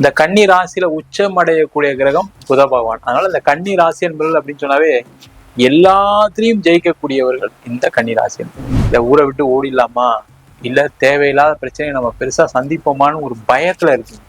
இந்த கன்னி ராசியில உச்சம் அடையக்கூடிய கிரகம் புத பகவான். அதனால இந்த கன்னி ராசி என்பவர்கள் அப்படின்னு சொன்னாவே எல்லாத்திலையும் ஜெயிக்கக்கூடியவர்கள் இந்த கன்னி ராசி இந்த ஊரை விட்டு ஓடிடலாமா? இல்ல தேவையில்லாத பிரச்சனையை நம்ம பெருசா சந்திப்போமான்னு ஒரு பயத்துல இருக்கீங்க.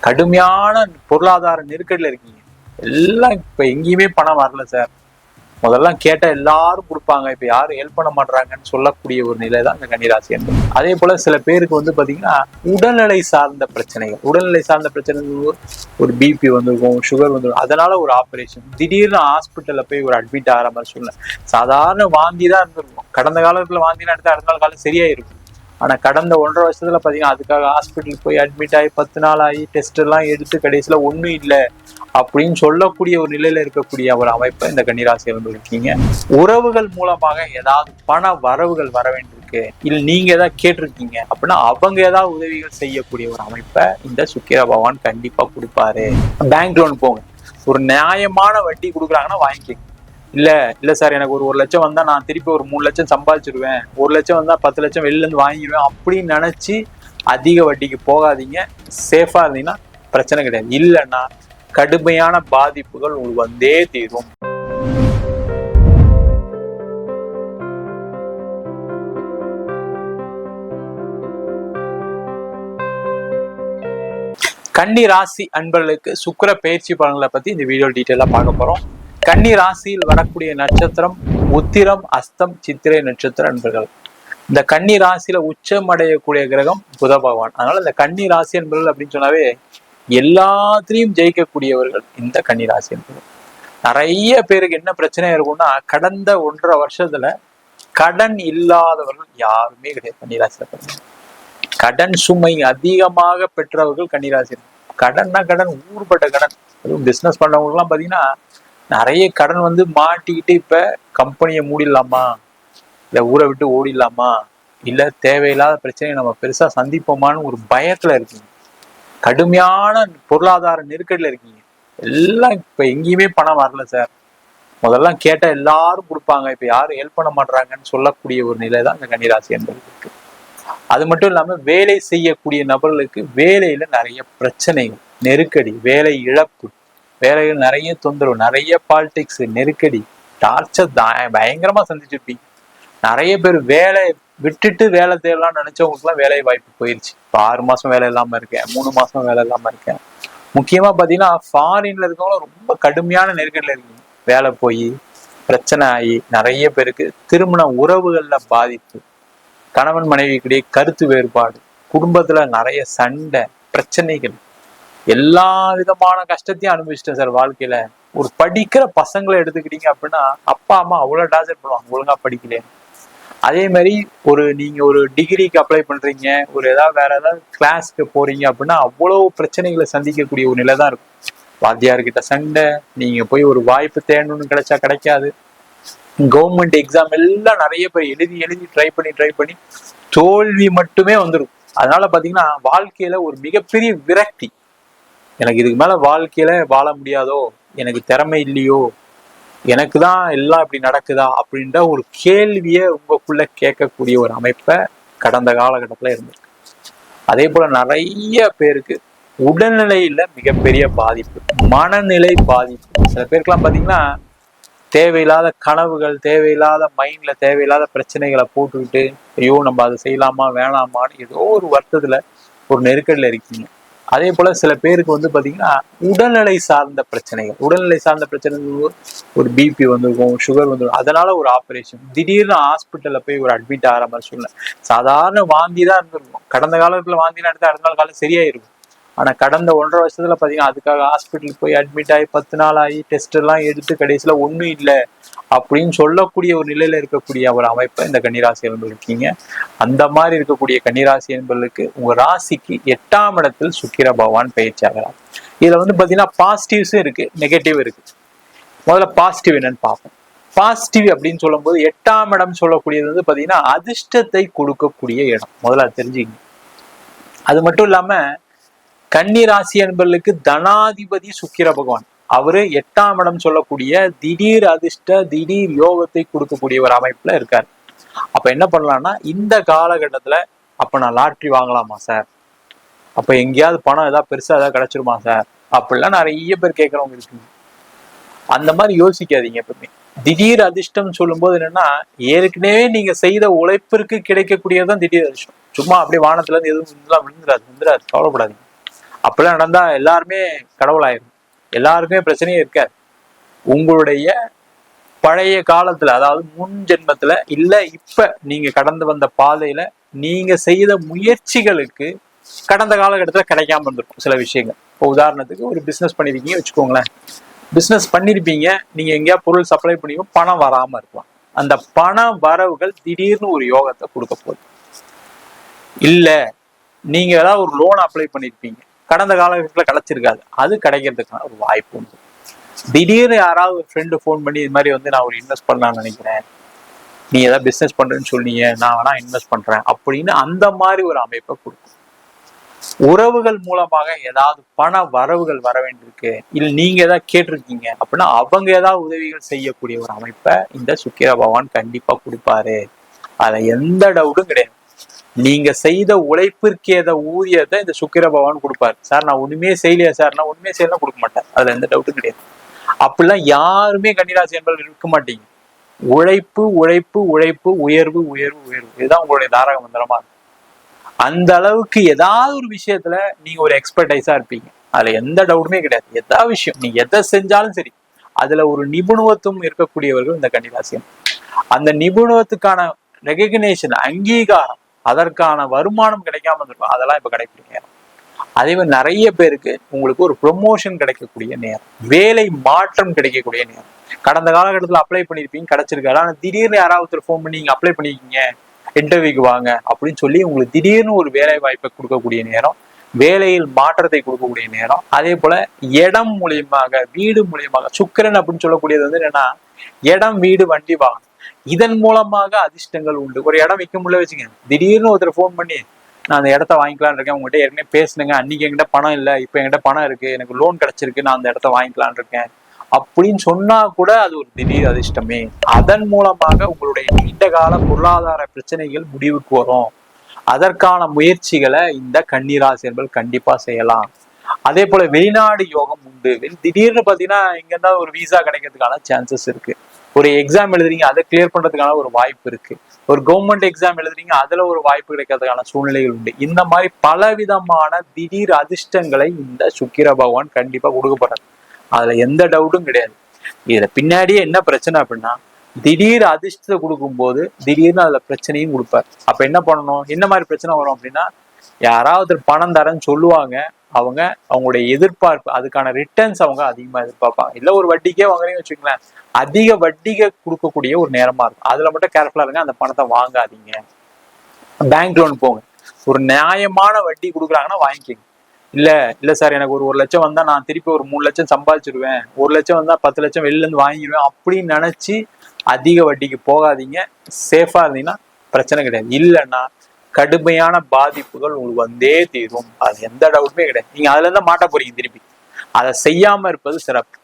கடுமையான பொருளாதார நெருக்கடியில இருக்கீங்க. எல்லாம் இப்ப எங்கேயுமே பணம் வரல சார். முதல்லாம் கேட்டா எல்லாரும் கொடுப்பாங்க. இப்ப யாரும் ஹெல்ப் பண்ண மாட்டாங்கன்னு சொல்லக்கூடிய ஒரு நிலை தான் இந்த கன்னிராசி என்பது. அதே போல சில பேருக்கு வந்து பாத்தீங்கன்னா உடல்நிலை சார்ந்த பிரச்சனைகள் உடல்நிலை சார்ந்த பிரச்சனைகள் ஒரு பிபி வந்திருக்கும் சுகர் வந்துருக்கும் அதனால ஒரு ஆப்ரேஷன் திடீர்னு ஹாஸ்பிட்டல்ல போய் ஒரு அட்மிட் ஆகிற மாதிரி சூழ்நிலை. சாதாரண வாந்தி தான் இருந்திருக்கும். கடந்த காலத்துல வாந்தினா எடுத்து அடுத்த நாள் காலம் சரியாயிருக்கும். ஆனா கடந்த ஒன்றரை வருஷத்துல பாத்தீங்கன்னா அதுக்காக ஹாஸ்பிட்டல் போய் அட்மிட் ஆகி பத்து நாள் ஆகி டெஸ்ட் எல்லாம் எடுத்து கடைசியில ஒண்ணும் இல்லை அப்படின்னு சொல்லக்கூடிய ஒரு நிலையில இருக்கக்கூடிய ஒரு அமைப்பை இந்த கன்னிராசி இருக்கீங்க. உறவுகள் மூலமாக ஏதாவது பண வரவுகள் வர வேண்டியிருக்கு. இல்ல நீங்க ஏதாவது கேட்டிருக்கீங்க அப்படின்னா அவங்க ஏதாவது உதவிகள் செய்யக்கூடிய ஒரு அமைப்பை இந்த சுக்கிர பகவான் கண்டிப்பா கொடுப்பாரு. பேங்க் லோன் போங்க. ஒரு நியாயமான வட்டி கொடுக்குறாங்கன்னா வாங்கிக்கோங்க. இல்ல இல்ல சார் எனக்கு ஒரு ஒரு லட்சம் வந்தா நான் திருப்பி ஒரு மூணு லட்சம் சம்பாதிச்சிருவேன். ஒரு லட்சம் வந்தா பத்து லட்சம் வெளில இருந்து வாங்கிடுவேன் அப்படின்னு நினைச்சு அதிக வட்டிக்கு போகாதீங்க. சேஃபா இருந்தீங்கன்னா பிரச்சனை கிடையாது. இல்லைன்னா கடுமையான பாதிப்புகள் உங்களுக்கு வந்தே தீரும். கன்னி ராசி அன்பர்களுக்கு சுக்கிர பயிற்சி பலன்களை பத்தி இந்த வீடியோ டீட்டெயிலாக பார்க்க போறோம். கன்னி ராசியில் வரக்கூடிய நட்சத்திரம் உத்திரம் அஸ்தம் சித்திரை நட்சத்திர அன்பர்கள். இந்த கன்னி ராசியில உச்சம் அடையக்கூடிய கிரகம் புத பகவான். அதனால இந்த கன்னி ராசி என்பர்கள் அப்படின்னு சொன்னாவே எல்லாத்திலையும் ஜெயிக்கக்கூடியவர்கள் இந்த கன்னி ராசி என்பர்கள் நிறைய பேருக்கு என்ன பிரச்சனை இருக்கும்னா கடந்த ஒன்றரை வருஷத்துல கடன் இல்லாதவர்கள் யாருமே கிடையாது கன்னிராசியில கடன் சுமை அதிகமாக பெற்றவர்கள் கன்னிராசி கடன்னா கடன் ஊர்பட்ட கடன். அதுவும் பிசினஸ் பண்றவங்களுக்குலாம் பாத்தீங்கன்னா நிறைய கடன் வந்து மாட்டிக்கிட்டு இப்ப கம்பெனியை மூடிடலாமா? இல்ல ஊரை விட்டு ஓடிடலாமா? இல்ல தேவையில்லாத பிரச்சனையை நம்ம பெருசா சந்திப்போமான்னு ஒரு பயத்துல இருக்கீங்க. கடுமையான பொருளாதார நெருக்கடியில இருக்கீங்க. எல்லாம் இப்ப எங்கேயுமே பணம் வரல சார். முதல்லாம் கேட்டா எல்லாரும் கொடுப்பாங்க. இப்ப யாரும் ஹெல்ப் பண்ண மாட்டாங்கன்னு சொல்லக்கூடிய ஒரு நிலை தான் இந்த கன்னிராசி என்பது இருக்கு. அது மட்டும் இல்லாம வேலை செய்யக்கூடிய நபர்களுக்கு வேலையில நிறைய பிரச்சனைகள் நெருக்கடி வேலை இழப்பு வேலைகள் நிறைய தொந்தரவு நிறைய பாலிடிக்ஸ் நெருக்கடி டார்ச்சர் பயங்கரமா சந்திச்சிருப்பீங்க. நிறைய பேர் வேலை விட்டுட்டு வேலை தேடலாம்னு நினைச்சவங்களுக்குலாம் வேலை வாய்ப்பு போயிருச்சு. இப்போ ஆறு மாசம் வேலை இல்லாம இருக்கேன் மூணு மாசம் வேலை இல்லாம இருக்கேன். முக்கியமா பாத்தீங்கன்னா ஃபாரின்ல இருக்கவங்க ரொம்ப கடுமையான நெருக்கடியில் இருக்கீங்க. வேலை போய் பிரச்சனை ஆகி நிறைய பேருக்கு திருமண உறவுகள்ல பாதிப்பு கணவன் மனைவிக்கிடையே கருத்து வேறுபாடு குடும்பத்துல நிறைய சண்டை பிரச்சனைகள் எல்லா விதமான கஷ்டத்தையும் அனுபவிச்சிட்டேன் சார் வாழ்க்கையில. ஒரு படிக்கிற பசங்களை எடுத்துக்கிட்டீங்க அப்படின்னா அப்பா அம்மா அவ்வளோ டார்ச்சர் பண்ணுவாங்க ஒழுங்கா படிக்கல அதே மாதிரி ஒரு நீங்க ஒரு டிகிரிக்கு அப்ளை பண்றீங்க ஒரு ஏதாவது வேற ஏதாவது கிளாஸ்க்கு போறீங்க அப்படின்னா அவ்வளவு பிரச்சனைகளை சந்திக்கக்கூடிய ஒரு நிலை தான் இருக்கும். வாத்தியார்கிட்ட சண்டை நீங்க போய் ஒரு வாய்ப்பு தேடணும்னு கிடைச்சா கிடைக்காது. கவர்மெண்ட் எக்ஸாம் எல்லாம் நிறைய பேர் எழுதி எழுதி ட்ரை பண்ணி ட்ரை பண்ணி தோல்வி மட்டுமே வந்துடும் அதனால பாத்தீங்கன்னா வாழ்க்கையில ஒரு மிகப்பெரிய விரக்தி. எனக்கு இதுக்கு மேல வாழ்க்கையில வாழ முடியாதோ எனக்கு திறமை இல்லையோ எனக்கு தான் எல்லாம் இப்படி நடக்குதா அப்படின்ற ஒரு கேள்வியை உங்களுக்குள்ள கேட்கக்கூடிய ஒரு அமைப்பை கடந்த காலகட்டத்தில் இருந்திருக்கு. அதே போல நிறைய பேருக்கு உடல்நிலையில மிகப்பெரிய பாதிப்பு மனநிலை பாதிப்பு. சில பேருக்கெல்லாம் பார்த்தீங்கன்னா தேவையில்லாத கனவுகள் தேவையில்லாத மைண்ட்ல தேவையில்லாத பிரச்சனைகளை போட்டுக்கிட்டு ஐயோ நம்ம அதை செய்யலாமா வேணாமான்னு ஏதோ ஒரு வருத்தத்தில் ஒரு நெருக்கடியில் இருக்கீங்க. அதே போல சில பேருக்கு வந்து பாத்தீங்கன்னா உடல்நிலை சார்ந்த பிரச்சனைகள். உடல்நிலை சார்ந்த பிரச்சனைகள் ஒரு பிபி வந்திருக்கும் சுகர் வந்துருக்கும் அதனால ஒரு ஆப்ரேஷன் திடீர்னு ஹாஸ்பிட்டல்ல போய் ஒரு அட்மிட் ஆகிற மாதிரி சூழ்நிலை. சாதாரண வாந்தி தான் இருந்திருக்கும். கடந்த காலத்துல வாந்தினா எடுத்து அடுத்த நாள் காலம் சரியாயிருக்கும். ஆனா கடந்த ஒன்றரை வருஷத்துல பாத்தீங்கன்னா அதுக்காக ஹாஸ்பிட்டல் போய் அட்மிட் ஆகி பத்து நாள் ஆகி டெஸ்ட் எல்லாம் எடுத்து கடைசியில ஒண்ணும் இல்லை அப்படின்னு சொல்லக்கூடிய ஒரு நிலையில இருக்கக்கூடிய ஒரு அமைப்பை இந்த கன்னிராசி என்பது இருக்கீங்க. அந்த மாதிரி இருக்கக்கூடிய கன்னிராசி என்பதற்கு உங்க ராசிக்கு எட்டாம் இடத்தில் சுக்கிர பகவான் பயிற்சி ஆகலாம் இதுல வந்து பாத்தீங்கன்னா பாசிட்டிவ்ஸும் இருக்கு நெகட்டிவ் இருக்கு. முதல்ல பாசிட்டிவ் என்னன்னு பார்ப்போம். பாசிட்டிவ் அப்படின்னு சொல்லும்போது எட்டாம் இடம் சொல்லக்கூடியது வந்து பாத்தீங்கன்னா அதிர்ஷ்டத்தை கொடுக்கக்கூடிய இடம். முதல்ல அது தெரிஞ்சுக்கங்க. அது மட்டும் இல்லாம கன்னி ராசி என்பர்களுக்கு தனாதிபதி சுக்கிர பகவான். அவரு எட்டாம் இடம் சொல்லக்கூடிய திடீர் அதிர்ஷ்ட திடீர் யோகத்தை கொடுக்கக்கூடிய ஒரு அமைப்புல இருக்காரு. அப்ப என்ன பண்ணலாம்னா இந்த காலகட்டத்துல அப்ப நான் லாட்ரி வாங்கலாமா சார்? அப்ப எங்கேயாவது பணம் ஏதாவது பெருசா ஏதாவது கிடைச்சிருமா சார்? அப்படிலாம் நிறைய பேர் கேட்கறவங்க இருக்குங்க. அந்த மாதிரி யோசிக்காதீங்க எப்பவுமே. திடீர் அதிர்ஷ்டம் சொல்லும்போது என்னன்னா ஏற்கனவே நீங்க செய்த உழைப்பிற்கு கிடைக்கக்கூடியதுதான் திடீர் அதிர்ஷ்டம். சும்மா அப்படியே வானத்துல இருந்து எதுவும் விழுந்துடாது விழுந்துடாது கவலைப்படாதீங்க. அப்படிலாம் நடந்தா எல்லாருமே கடவுளாயிரும். எல்லாருக்குமே பிரச்சனையே இருக்காது. உங்களுடைய பழைய காலத்துல அதாவது முன் ஜென்மத்துல இல்ல இப்ப நீங்க கடந்து வந்த பாதையில நீங்க செய்த முயற்சிகளுக்கு கடந்த காலகட்டத்துல கிடைக்காம இருந்திருக்கும் சில விஷயங்கள். இப்போ உதாரணத்துக்கு ஒரு பிசினஸ் பண்ணிருக்கீங்க வச்சுக்கோங்களேன். பிசினஸ் பண்ணிருப்பீங்க நீங்க எங்கேயா பொருள் சப்ளை பண்ணியும் பணம் வராம இருக்கலாம். அந்த பண வரவுகள் திடீர்னு ஒரு யோகத்தை கொடுக்க போகுது. இல்ல நீங்க ஏதாவது ஒரு லோன் அப்ளை பண்ணிருப்பீங்க. கடந்த காலகட்டத்தில் கிடைச்சிருக்காது. அது கிடைக்கிறதுக்கான ஒரு வாய்ப்பு உண்டு. திடீர்னு யாராவது ஒரு ஃப்ரெண்டு ஃபோன் பண்ணி இது மாதிரி வந்து நான் ஒரு இன்வெஸ்ட் பண்ணலாம்னு நினைக்கிறேன். நீ ஏதாவது பிஸ்னஸ் பண்றேன்னு சொன்னீங்க நான் வேணா இன்வெஸ்ட் பண்றேன் அப்படின்னு அந்த மாதிரி ஒரு அமைப்பை கொடுக்கும். உறவுகள் மூலமாக ஏதாவது பண வரவுகள் வர வேண்டியிருக்கு. இல்ல நீங்க ஏதாவது கேட்டிருக்கீங்க அப்படின்னா அவங்க ஏதாவது உதவிகள் செய்யக்கூடிய ஒரு அமைப்பை இந்த சுக்கிர பகவான் கண்டிப்பா கொடுப்பாரு. அதுல எந்த டவுட்டும் கிடையாது. நீங்க செய்த உழைப்பிற்கு ஊதியத்தை இந்த சுக்கிர பகவான் கொடுப்பாரு. சார் நான் ஒண்ணுமே செய்யலையா சார்? நான் ஒண்ணுமே செய்யலாம் கொடுக்க மாட்டேன். அதுல எந்த டவுட்டும் கிடையாது. அப்படிலாம் யாருமே கன்னிராசி என்பது இருக்க மாட்டீங்க. உழைப்பு உழைப்பு உழைப்பு உயர்வு உயர்வு உயர்வு. இதுதான் உங்களுடைய தாரக மந்திரமா இருக்கும். அந்த அளவுக்கு ஏதாவது ஒரு விஷயத்துல நீங்க ஒரு எக்ஸ்பர்டைஸா இருப்பீங்க. அதுல எந்த டவுட்டுமே கிடையாது. எதா விஷயம். நீங்க எதை செஞ்சாலும் சரி. அதுல ஒரு நிபுணத்துவம் இருக்கக்கூடியவர்கள் இந்த கன்னிராசியம் அந்த நிபுணத்துக்கான ரெகக்னேஷன் அங்கீகாரம் அதற்கான வருமானம் கிடைக்காம இருந்திருக்கும் அதெல்லாம் இப்ப கிடைக்கிற நேரம். அதே மாதிரி நிறைய பேருக்கு உங்களுக்கு ஒரு ப்ரொமோஷன் கிடைக்கக்கூடிய நேரம். வேலை மாற்றம் கிடைக்கக்கூடிய நேரம். கடந்த காலகட்டத்தில் அப்ளை பண்ணியிருப்பீங்க கிடைச்சிருக்காரு ஆனா திடீர்னு யாராவது ஃபோன் பண்ணி நீங்கள் அப்ளை பண்ணிருக்கீங்க இன்டர்வியூக்கு வாங்க அப்படின்னு சொல்லி உங்களுக்கு திடீர்னு ஒரு வேலை வாய்ப்பை கொடுக்கக்கூடிய நேரம் வேலையில் மாற்றத்தை கொடுக்கக்கூடிய நேரம். அதே போல இடம் மூலியமாக வீடு மூலியமாக சுக்கிரன் அப்படின்னு சொல்லக்கூடியது வந்து என்னன்னா இடம் வீடு வண்டி வாகனம். இதன் மூலமாக அதிர்ஷ்டங்கள் உண்டு. ஒரு இடம் விற்க முடியல வச்சுங்க திடீர்னு ஒருத்தர் ஃபோன் பண்ணி நான் அந்த இடத்த வாங்கிக்கலாம்னு இருக்கேன். உங்ககிட்ட ஏற்கனவே பேசுனுங்க. அன்னைக்கு என்கிட்ட பணம் இல்லை. இப்போ என்கிட்ட பணம் இருக்கு. எனக்கு லோன் கிடைச்சிருக்கு. நான் அந்த இடத்த வாங்கிக்கலாம்னு இருக்கேன். அப்படின்னு சொன்னா கூட அது ஒரு திடீர் அதிர்ஷ்டமே. அதன் மூலமாக உங்களுடைய நீண்ட கால பொருளாதார பிரச்சனைகள் முடிவுக்கு வரும். அதற்கான முயற்சிகளை இந்த கன்னிராசி என்பது கண்டிப்பா செய்யலாம். அதே போல வெளிநாடு யோகம் உண்டு. திடீர்னு பாத்தீங்கன்னா இங்க இருந்தா ஒரு விசா கிடைக்கிறதுக்கான சான்சஸ் இருக்கு. ஒரு எக்ஸாம் எழுதுறீங்க அதை கிளியர் பண்றதுக்கான ஒரு வாய்ப்பு இருக்கு. ஒரு கவர்மெண்ட் எக்ஸாம் எழுதுறீங்க அதுல ஒரு வாய்ப்பு கிடைக்கிறதுக்கான சூழ்நிலைகள் உண்டு. இந்த மாதிரி பல விதமான திடீர் அதிர்ஷ்டங்களை இந்த சுக்கிர பகவான் கண்டிப்பா கொடுக்கப்படுறது அதுல எந்த டவுட்டும் கிடையாது. இதுல பின்னாடியே என்ன பிரச்சனை அப்படின்னா திடீர் அதிர்ஷ்டத்தை கொடுக்கும்போது திடீர்னு அதுல பிரச்சனையும் கொடுப்பார். அப்ப என்ன பண்ணணும்? என்ன மாதிரி பிரச்சனை வரும் அப்படின்னா யாராவது பணம் தரேன்னு சொல்லுவாங்க அவங்க அவங்களுடைய எதிர்பார்ப்பு அதுக்கான ரிட்டர்ன்ஸ் அவங்க அதிகமா எதிர்பார்ப்பாங்க. இல்ல ஒரு வட்டிக்கே வாங்குறீங்கன்னு வச்சுக்கோங்களேன் அதிக வட்டிக்கு கொடுக்கக்கூடிய ஒரு நேரமா இருக்கும். அதுல மட்டும் கேர்ஃபுல்லா இருங்க அந்த பணத்தை வாங்காதீங்க. பேங்க் லோன் போங்க. ஒரு நியாயமான வட்டி கொடுக்குறாங்கன்னா வாங்கிக்கோங்க. இல்ல இல்ல சார் எனக்கு ஒரு ஒரு லட்சம் வந்தா நான் திருப்பி ஒரு மூணு லட்சம் சம்பாதிச்சிருவேன். ஒரு லட்சம் வந்தா பத்து லட்சம் வெளில இருந்து வாங்கிடுவேன் அப்படின்னு நினைச்சு அதிக வட்டிக்கு போகாதீங்க. சேஃபாக இருந்தீங்கன்னா பிரச்சனை கிடையாது. இல்லைன்னா கடுமையான பாதிப்புகள் உங்களுக்கு வந்தே தீரும். அது எந்த டவுட்டுமே கிடையாது. நீங்க அதுல இருந்தா மாட்ட போறீங்க திருப்பி. அதை செய்யாம இருப்பது சிறப்பு.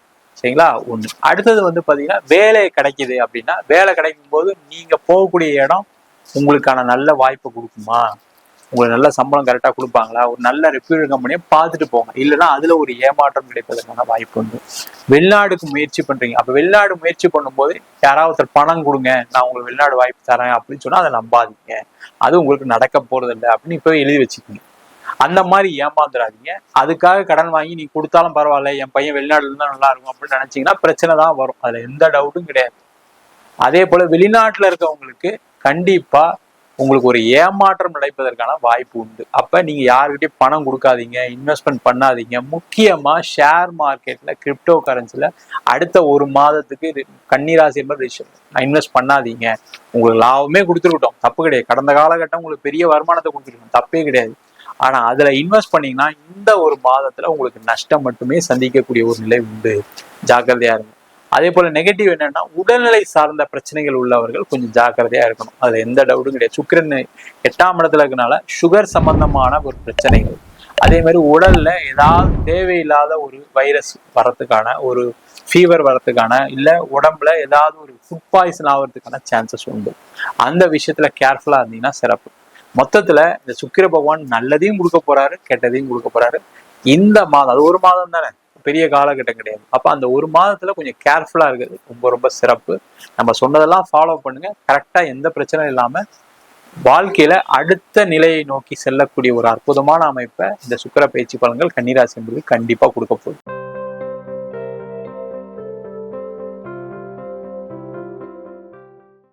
சரிங்களா? ஒண்ணு. அடுத்தது வந்து பாத்தீங்கன்னா வேலை கிடைக்குது அப்படின்னா வேலை கிடைக்கும் போது நீங்க போகக்கூடிய இடம் உங்களுக்கான நல்ல வாய்ப்பை கொடுக்குமா? உங்களுக்கு நல்ல சம்பளம் கரெக்டாக கொடுப்பாங்களா? ஒரு நல்ல ரெப்யூட் கம்பெனியை பார்த்துட்டு போங்க. இல்லைன்னா அதில் ஒரு ஏமாற்றம் கிடைப்பதற்கான வாய்ப்பு உண்டு. வெளிநாடுக்கு முயற்சி பண்ணுறீங்க அப்போ வெளிநாடு முயற்சி பண்ணும்போது யாராவது ஒருத்தர் பணம் கொடுங்க. நான் உங்களுக்கு வெளிநாடு வாய்ப்பு தரேன் அப்படின்னு சொன்னால் அதை நம்பாதீங்க. அது உங்களுக்கு நடக்க போகிறது இல்லை அப்படின்னு இப்போ எழுதி வச்சுக்கோங்க அந்த மாதிரி ஏமாந்துடாதீங்க. அதுக்காக கடன் வாங்கி நீ கொடுத்தாலும் பரவாயில்ல. என் பையன் வெளிநாடுல இருந்தா நல்லா இருக்கும் அப்படின்னு நினைச்சீங்கன்னா பிரச்சனை தான் வரும். அதுல எந்த டவுட்டும் கிடையாது. அதே போல வெளிநாட்டுல இருக்கவங்களுக்கு கண்டிப்பா உங்களுக்கு ஒரு ஏமாற்றம் நடைப்பதற்கான வாய்ப்பு உண்டு. அப்ப நீங்க யாருக்கிட்டையும் பணம் கொடுக்காதீங்க இன்வெஸ்ட்மெண்ட் பண்ணாதீங்க. முக்கியமா ஷேர் மார்க்கெட்ல கிரிப்டோ கரன்சில அடுத்த ஒரு மாதத்துக்கு கன்னிராசி என்பது இன்வெஸ்ட் பண்ணாதீங்க. உங்களுக்கு லாபமே கொடுத்துருக்கட்டும். தப்பு கிடையாது. கடந்த காலகட்டம் உங்களுக்கு பெரிய வருமானத்தை கொடுத்துருக்கணும். தப்பே கிடையாது. ஆனா அதுல இன்வெஸ்ட் பண்ணீங்கன்னா இந்த ஒரு மாதத்துல உங்களுக்கு நஷ்டம் மட்டுமே சந்திக்கக்கூடிய ஒரு நிலை உண்டு. ஜாக்கிரதையா இருங்க. அதே போல நெகட்டிவ் என்னன்னா உடல்நிலை சார்ந்த பிரச்சனைகள் உள்ளவர்கள் கொஞ்சம் ஜாக்கிரதையா இருக்கணும். அதுல எந்த டவுட்டும் கிடையாது. சுக்கரன் எட்டாம் இடத்துல இருக்கனால சுகர் சம்பந்தமான ஒரு பிரச்சனைகள். அதே மாதிரி உடல்ல ஏதாவது தேவையில்லாத ஒரு வைரஸ் வரத்துக்கான ஒரு ஃபீவர் வரத்துக்கான இல்ல உடம்புல ஏதாவது ஒரு ஃபுட் பாய்சன் ஆகிறதுக்கான சான்சஸ் உண்டு. அந்த விஷயத்துல கேர்ஃபுல்லா இருந்தீங்கன்னா சிறப்பு. மொத்தத்துல இந்த சுக்கிர பகவான் நல்லதையும் கொடுக்க போறாரு கெட்டதையும் கொடுக்க போறாரு. இந்த மாதம் அது ஒரு மாதம் தானே? பெரிய காலகட்டம் கிடையாது. அப்ப அந்த ஒரு மாதத்துல கொஞ்சம் கேர்ஃபுல்லா இருக்குது ரொம்ப ரொம்ப சிறப்பு. நம்ம சொன்னதெல்லாம் ஃபாலோ பண்ணுங்க. கரெக்டா எந்த பிரச்சனையும் இல்லாம வாழ்க்கையில அடுத்த நிலையை நோக்கி செல்லக்கூடிய ஒரு அற்புதமான அமைப்பை இந்த சுக்கிர பயிற்சி பலன்கள் கன்னிராசி என்பது கண்டிப்பா கொடுக்க போகுது.